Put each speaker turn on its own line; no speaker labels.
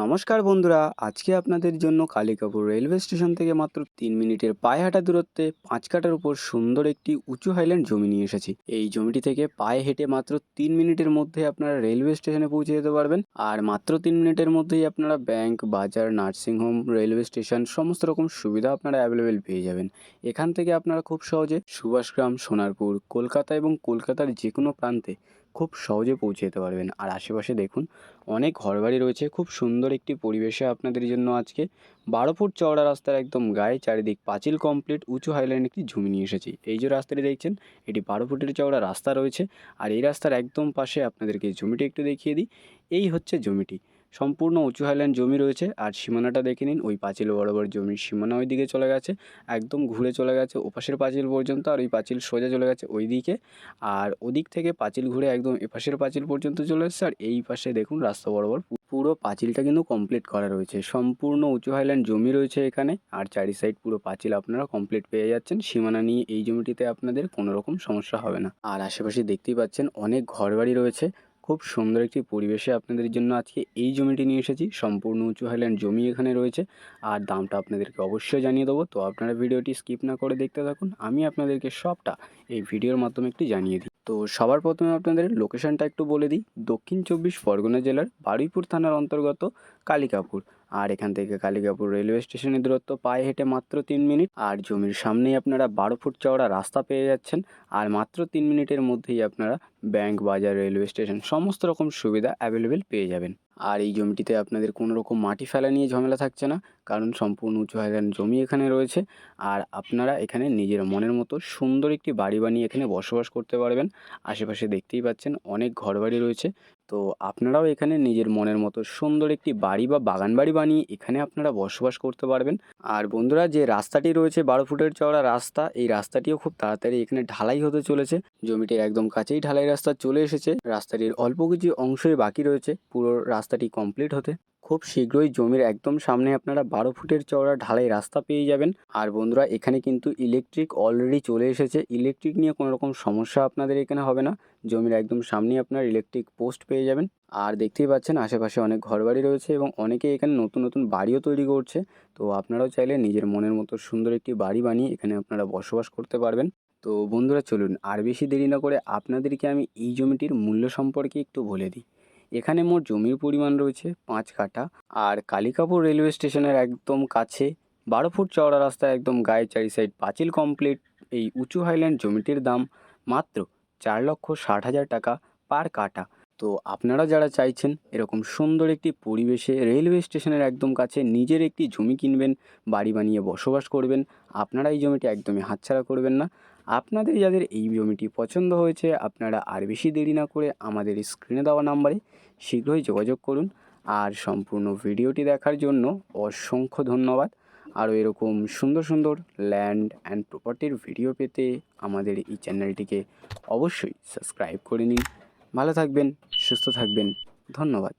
নমস্কার বন্ধুরা, আজকে আপনাদের জন্য কালিকাপুর রেলওয়ে স্টেশন থেকে মাত্র তিন মিনিটের পায়ে হাঁটা দূরত্বে পাঁচ কাটার উপর সুন্দর একটি উঁচু হাইল্যান্ড জমি নিয়ে এসেছি। এই জমিটি থেকে পায়ে হেঁটে মাত্র তিন মিনিটের মধ্যে আপনারা রেলওয়ে স্টেশনে পৌঁছে যেতে পারবেন। আর মাত্র তিন মিনিটের মধ্যেই আপনারা ব্যাংক, বাজার নার্সিংহোম রেলওয়ে স্টেশন সমস্ত রকম সুবিধা আপনারা অ্যাভেলেবেল পেয়ে যাবেন। এখান থেকে আপনারা খুব সহজে সুভাষগ্রাম, সোনারপুর, কলকাতা এবং কলকাতার যে কোনো প্রান্তে খুব সহজে পৌঁছে যেতে পারবেন। আর আশেপাশে দেখুন, অনেক ঘরবাড়ি রয়েছে। খুব সুন্দর একটি পরিবেশে আপনাদের জন্য আজকে বারো ফুট চওড়া রাস্তার একদম গায়ে চারিদিক পাঁচিল কমপ্লিট উঁচু হাইল্যান্ড একটি ঝুমি নিয়ে এসেছি। এই যে রাস্তাটি দেখছেন, এটি বারো ফুটের চওড়া রাস্তা রয়েছে। আর এই রাস্তার একদম পাশে আপনাদেরকে জমিটি একটু দেখিয়ে দিই। এই হচ্ছে জমিটি সম্পূর্ণ উঁচু হাইল্যান্ড জমি রয়েছে, আর সীমানাটা দেখে নিন, ওই পাঁচিল বরাবর জমির সীমানা ওই দিকে চলে গেছে, একদম ঘুরে চলে গেছে, ওপাশের পাঁচিল পর্যন্ত, আর ওই পাঁচিল সোজা চলে গেছে ওই দিকে আর ওদিক থেকে পাঁচিল ঘুরে একদম এপাশের পাঁচিল পর্যন্ত চলে এসেছে, আর এই পাশে দেখুন রাস্তা বরাবর পুরো পাঁচিলটা কিন্তু কমপ্লিট করা রয়েছে, সম্পূর্ণ উঁচু হাইল্যান্ড জমি রয়েছে এখানে, আর চারি সাইড পুরো পাঁচিল আপনারা কমপ্লিট পেয়ে যাচ্ছেন, সীমানা নিয়ে এই জমিটিতে আপনাদের কোনো রকম সমস্যা হবে না, আর আশেপাশে দেখতেই পাচ্ছেন অনেক ঘরবাড়ি রয়েছে খুব সুন্দর একটি পরিবেশে আপনাদের জন্য আজকে এই জমিটি নিয়ে এসেছি। সম্পূর্ণ উঁচু হাইল্যান্ড জমি এখানে রয়েছে। আর দামটা আপনাদেরকে অবশ্যই জানিয়ে দেবো। তো আপনারা ভিডিওটি স্কিপ না করে দেখতে থাকুন। আমি আপনাদেরকে সবটা এই ভিডিওর মাধ্যমে একটু জানিয়ে দিই। তো সবার প্রথমে আপনাদের লোকেশনটা একটু বলে দিই। দক্ষিণ চব্বিশ পরগনা জেলার বারুইপুর থানার অন্তর্গত কালিকাপুর। আর এখান থেকে কালিকাপুর রেলওয়ে স্টেশনের দূরত্ব পায়ে হেঁটে মাত্র তিন মিনিট। আর জমির সামনেই আপনারা বারো ফুট চওড়া রাস্তা পেয়ে যাচ্ছেন। আর মাত্র তিন মিনিটের মধ্যেই আপনারা ব্যাংক, বাজার, রেলওয়ে স্টেশন সমস্ত রকম সুবিধা অ্যাভেলেবেল পেয়ে যাবেন। আর এই জমিটিতে আপনাদের কোনো রকম মাটি ফেলা নিয়ে ঝামেলা থাকছে না, কারণ সম্পূর্ণ উঁচু হাইল্যান্ড জমি এখানে রয়েছে। আর আপনারা এখানে নিজের মনের মতো সুন্দর একটি বাড়ি বানিয়ে এখানে বসবাস করতে পারবেন। আশেপাশে দেখতেই পাচ্ছেন অনেক ঘরবাড়ি রয়েছে। তো আপনারাও এখানে নিজের মনের মতো সুন্দর একটি বাড়ি বা বাগান বাড়ি বানিয়ে এখানে আপনারা বসবাস করতে পারবেন। আর বন্ধুরা, যে রাস্তাটি রয়েছে বারো ফুটের চওড়া রাস্তা, এই রাস্তাটিও খুব তাড়াতাড়ি এখানে ঢালাই হতে চলেছে। জমিটির একদম কাছেই ঢালাই রাস্তা চলে এসেছে। রাস্তাটির অল্প কিছু অংশই বাকি রয়েছে। পুরো রাস্তাটি কমপ্লিট হতে খুব শীঘ্রই জমির একদম সামনে আপনারা বারো ফুটের চওড়া ঢালাই রাস্তা পেয়ে যাবেন। আর বন্ধুরা, এখানে কিন্তু ইলেকট্রিক অলরেডি চলে এসেছে। ইলেকট্রিক নিয়ে কোনো রকম সমস্যা আপনাদের এখানে হবে না। জমির একদম সামনেই আপনার ইলেকট্রিক পোস্ট পেয়ে যাবেন। আর দেখতেই পাচ্ছেন, আশেপাশে অনেক ঘরবাড়ি রয়েছে এবং অনেকে এখানে নতুন নতুন বাড়িও তৈরি করছে। তো আপনারাও চাইলে নিজের মনের মতো সুন্দর একটি বাড়ি বানিয়ে এখানে আপনারা বসবাস করতে পারবেন। তো বন্ধুরা চলুন আর বেশি দেরি না করে আপনাদেরকে আমি এই জমিটির মূল্য সম্পর্কে একটু বলে দিই। এখানে মোট জমির পরিমাণ রয়েছে পাঁচ কাঠা আর কালিকাপুর রেলওয়ে স্টেশনের একদম কাছে বারো ফুট চওড়া রাস্তা একদম গায়ে চারি সাইড পাঁচিল কমপ্লিট এই উঁচু হাইল্যান্ড জমিটির দাম মাত্র চার লক্ষ ষাট হাজার টাকা পার কাঠা। তো আপনারা যারা চাইছেন এরকম সুন্দর একটি পরিবেশে রেলওয়ে স্টেশনের একদম কাছে নিজের একটি জমি কিনবেন, বাড়ি বানিয়ে বসবাস করবেন, আপনারা এই জমিটি একদমই হাতছাড়া করবেন না। আপনাদের যাদের এই জমিটি পছন্দ হয়েছে, আপনারা আর বেশি দেরি না করে আমাদের স্ক্রিনে দেওয়া নাম্বারে শীঘ্রই যোগাযোগ করুন। আর সম্পূর্ণ ভিডিওটি দেখার জন্য অসংখ্য ধন্যবাদ। আরও এরকম সুন্দর সুন্দর ল্যান্ড অ্যান্ড প্রপার্টির ভিডিও পেতে আমাদের এই চ্যানেলটিকে অবশ্যই সাবস্ক্রাইব করে নিন। ভালো থাকবেন, সুস্থ থাকবেন। ধন্যবাদ।